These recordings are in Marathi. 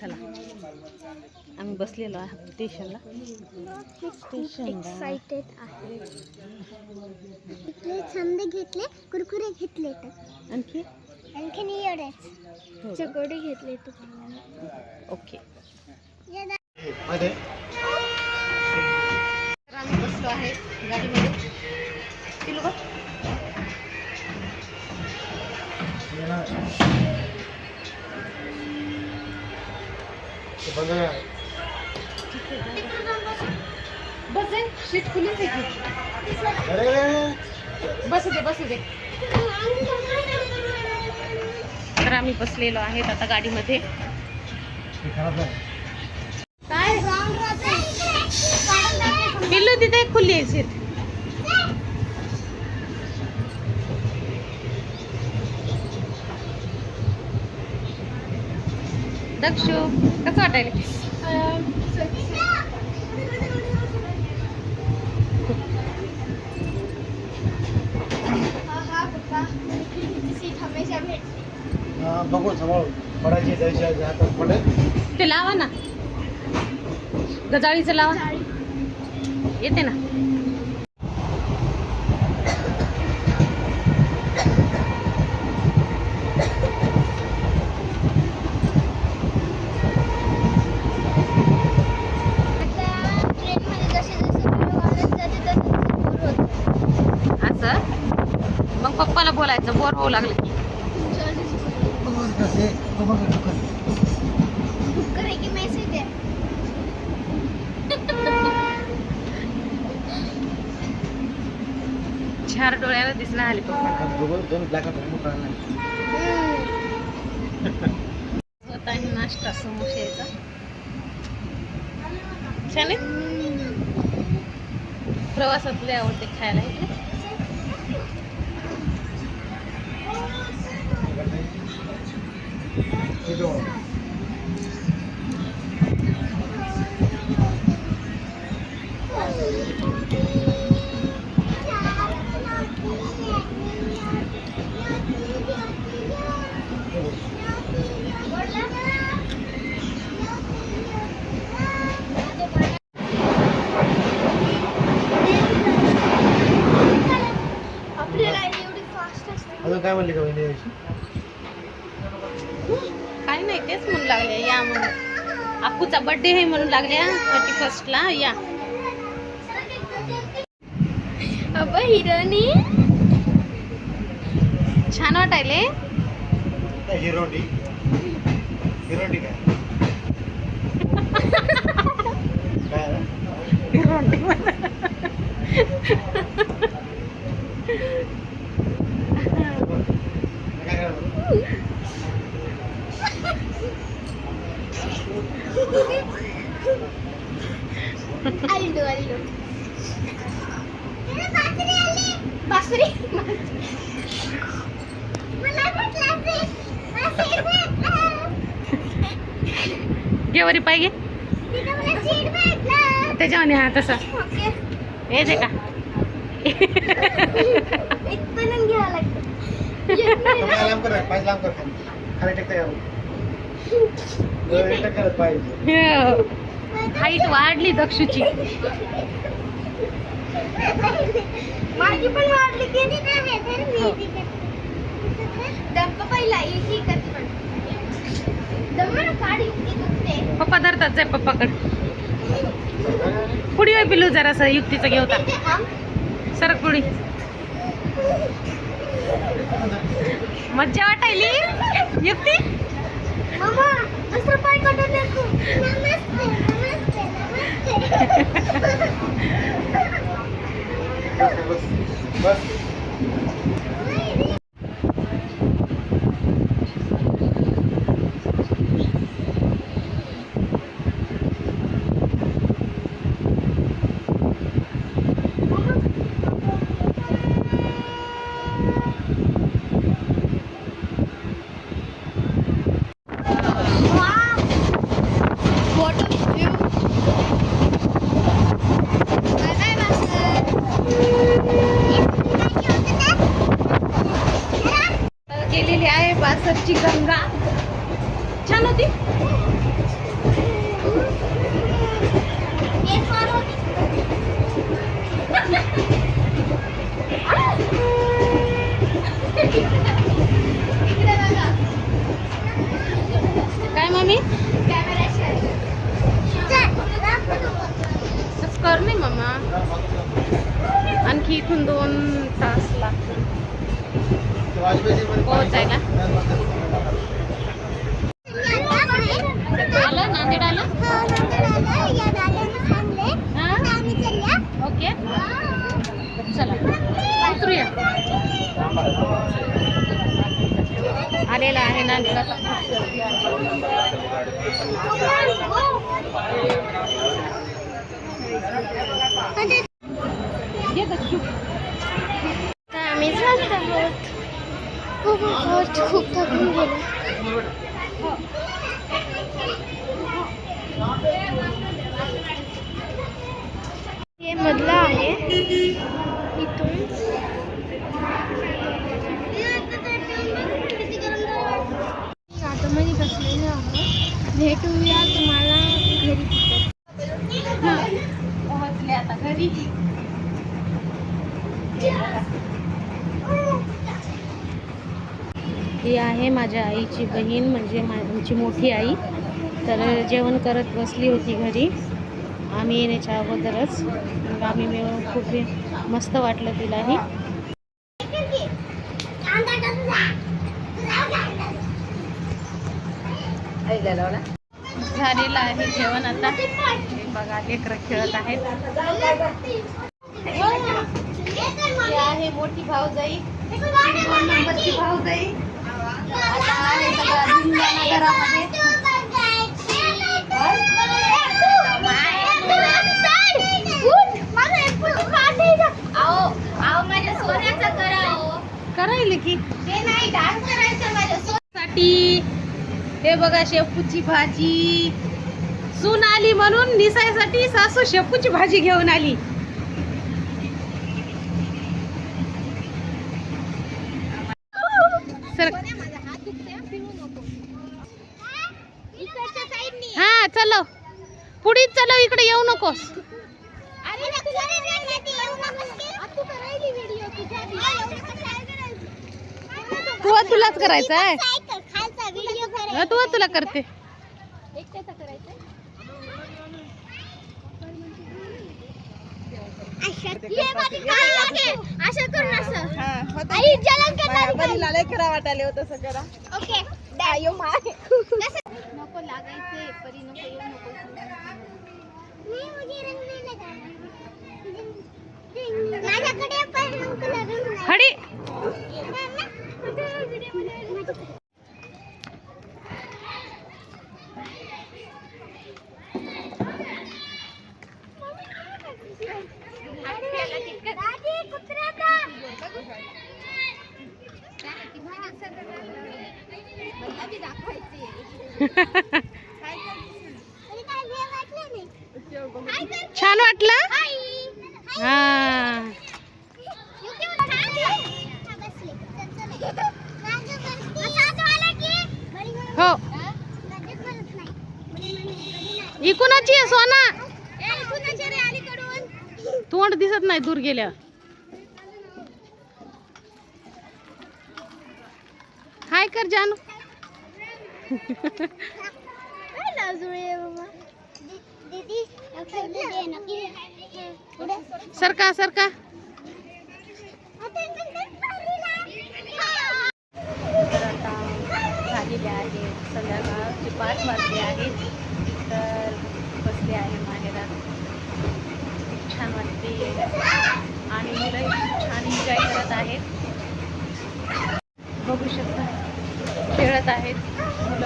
चला आम्ही बसलेलो आहे स्टेशनला. आहे. इथले छंद घेतले कुरकुरे घेतले तर. आणखी? आणखीन एवढेच. हो? चकोडे घेतले तर ओके. मध्ये बसू दे बसू दे. तर आम्ही बसलेलो आहेत आता गाडीमध्ये. काय पिल्लू तिथे खुली आहे सीट दक्षू कसं वाटायला हा, बघू सांभाळू पडायची जायची आहे, हातात पडेल. ते लावा ना. गजाळीचं लावा. येते ना. असं? मग पप्पाला बोलायचं बोर होऊ लागलं. की कसे बघ दुकान चार डोळ्याला दिसला आली दोन दोन ब्लॅक मोठा नाही स्वतः नाश्ता समोश्याचा छान आहे. प्रवासात लय आवडते खायला इकडे. काय म्हणली का वहिनी? काही नाही तेच म्हणून लागले या म्हणून. अप्पूचा बर्थडे आहे म्हणून लागल्या थर्टी फर्स्टला या. अब हिरोनी. छान वाटायले. काय हिरोडी. हिरोडी काय? काय रे? काय करायचं? आलू आलू बासुरी मला भेटला गेवरी पाहिजे तिथे मला सीट भेटला त्याच्यामध्ये हा तसा ओके हे दे का इथपर्यंत घ्यावं लागतं येत नाही तो ना. काय लांब कर पाय लांब कर खाली खाली टेकता यावं टेक करत पाहिजे. हाईट वाढली दक्षूची. माझी पण वाढली की डब्बा पहिला ही करते पण दमा ना काढी ती दुखते पप्पा धरतात जाय पप्पाकडे. पुढी होय पिलू जरासं युक्तीचं घेवता सरक पुढी मज्जा वाटायली? युक्ती? मामा असं पाय कटत नको नमस्ते नमस्ते नमस्ते बस बस Wow! What a view! Bye bye, Master. केस वाढ होती. इकडे बघा. काय मम्मी कॅमेरा चल, दाखव नको. तसं कर आणखी इथून दोन तास लागतील. पोहोचायला. आलं नांदेड आलं? ओके. चला उतरूया. आलेला आहे नांदेड आता ये गच्चू. आम्ही जात आहोत. खूप खूप खूप थकून गेलो. हे मधलं आहे इथून आतमध्ये बसलेलो आहोत भेटूया तुम्हाला घरी पोहोचले आता घरी ही आहे माझ्या आईची बहीण म्हणजे आमची मोठी आई. तर जेवण करत बसली होती घरी. आम्ही येण्याच्या अगोदरच. मग आम्ही मिळून खूप मस्त वाटलं तिलाही. झालेलं आहे जेवण आता. बघा लेकर खेळत आहेत. ही आहे मोठी भाऊजाई. दोन नंबरची भाऊजाई. आता सगळा धिंगाणा घरामध्ये की? साठी हे बघा शेपूची भाजी. सून आली म्हणून निसायसाठी सासू शेपूची भाजी घेऊन आली सर हा चलो पुढे चलो इकडे येऊ नकोस. तू तुलाच करायचं आहे. हा, तू तुला करते. असं. करून असं आई जलन करणार करा वाटाले होतं सगळं. ओके नको लागायचे परी नको येऊ नको नहीं मुझे रंग नहीं लगाना माझ्याकडे हडी दादी कुत्रा का मला बी दाखवायचे अरे काय भेळ वाटलं नाही हाय कर छान वाटलं? हा. हो. ही कुणाची आहे सोना? तोंड दिसत नाही दूर गेल्या. हाय कर जानू. सरका सरका. झालेले आहे संध्याकाळचे पाच वाजले आहेत तर बसले आहे माहेरात छान वाटते आणि मुलं खूप छान एन्जॉय करत आहेत बघू शकता. खेळत आहेत.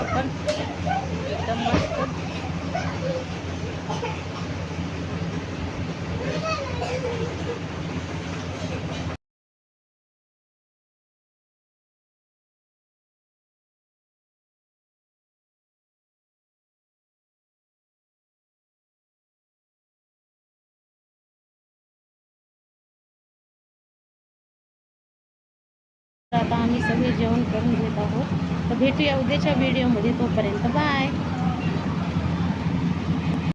पण एकदम मस्त आता आम्ही सगळे जेवण करून घेत आहोत. तर भेटूया उद्याच्या व्हिडिओमध्ये तोपर्यंत बाय.